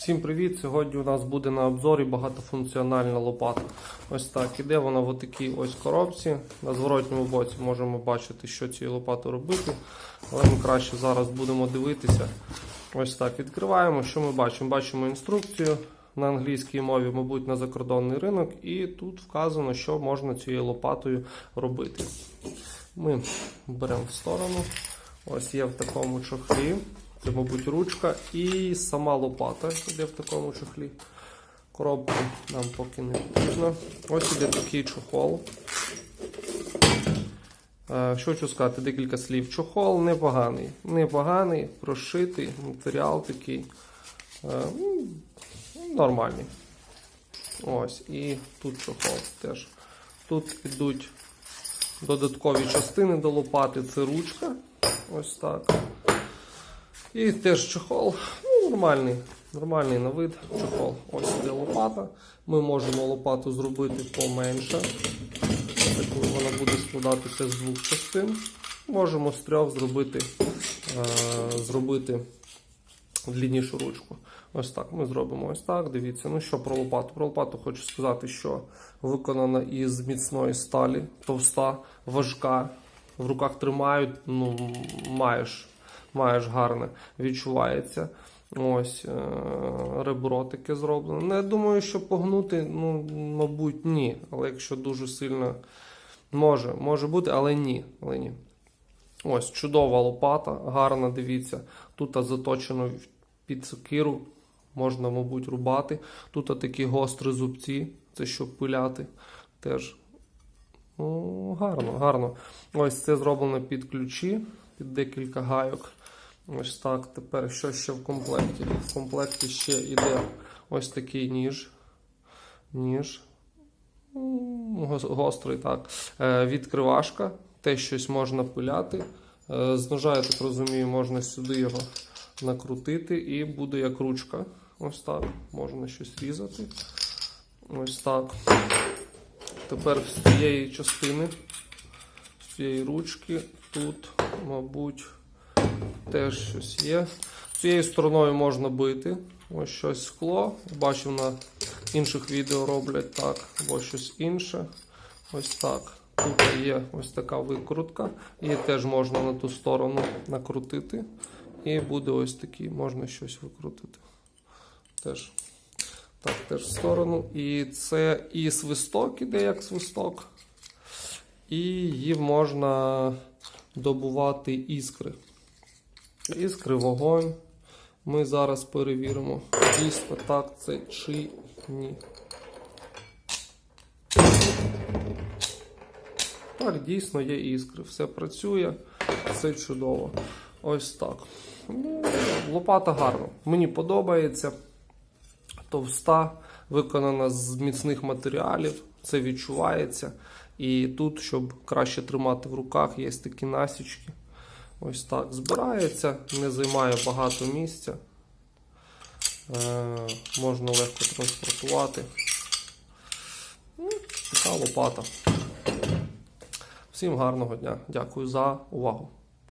Всім привіт! Сьогодні у нас буде на обзорі багатофункціональна лопата. Ось так. Іде вона в такій ось коробці. На зворотньому боці можемо бачити, що цією лопатою робити. Але ми краще зараз будемо дивитися. Ось так. Відкриваємо. Що ми бачимо? Бачимо інструкцію на англійській мові, мабуть, на закордонний ринок. І тут вказано, що можна цією лопатою робити. Ми беремо в сторону. Ось є в такому чохлі. Це, мабуть, ручка і сама лопата йде в такому чохлі. Коробку нам поки не потрібно. Ось іде такий чохол. Е, Що хочу сказати, декілька слів. Чохол непоганий. Непоганий, прошитий, матеріал такий. е, ну, Нормальний. Ось, і тут чохол теж. Тут йдуть додаткові частини до лопати. Це ручка. Ось так. І теж чохол. Ну, нормальний. Нормальний на вид чохол. Ось іде лопата. Ми можемо лопату зробити поменше. Таку вона буде складатися з двох частин. Можемо з трьох зробити, е, зробити дліннішу ручку. Ось так ми зробимо ось так. Дивіться, ну що про лопату? Про лопату хочу сказати, що виконана із міцної сталі, товста, важка. В руках тримають, ну, маєш, маєш гарне, відчувається. Ось е, ребро таке зроблено. Ну, думаю, що погнути, ну, мабуть, ні. Але якщо дуже сильно може, може бути, але ні. Але ні. Ось чудова лопата, гарна, дивіться. Тут заточено під сокиру, можна, мабуть, рубати. Тут такі гострі зубці, це щоб пиляти. Теж ну, гарно, гарно. Ось це зроблено під ключі, під декілька гайок. Ось так. Тепер що ще в комплекті? В комплекті ще йде ось такий ніж. Ніж. Гострий, так. Е, Відкривашка. Те щось можна пиляти. Е, З ножа, я так розумію, можна сюди його накрутити і буде як ручка. Ось так. Можна щось різати. Ось так. Тепер з цієї частини, з цієї ручки, тут, мабуть, теж щось є. Цією стороною можна бити. Ось щось скло. Бачив на інших відео роблять так, або щось інше. Ось так. Тут є ось така викрутка. Її теж можна на ту сторону накрутити. І буде ось такий, можна щось викрутити. Теж. Так, теж в сторону. І це і свисток іде як свисток. І її можна добувати іскри. Іскри, вогонь. Ми зараз перевіримо, дійсно так це чи ні. Так, дійсно є іскри. Все працює, все чудово. Ось так. Ну, лопата гарна. Мені подобається. Товста, виконана з міцних матеріалів. Це відчувається. І тут, щоб краще тримати в руках, є такі насічки. Ось так збирається, не займає багато місця. Е, можна легко транспортувати. Ну, така лопата. Всім гарного дня. Дякую за увагу.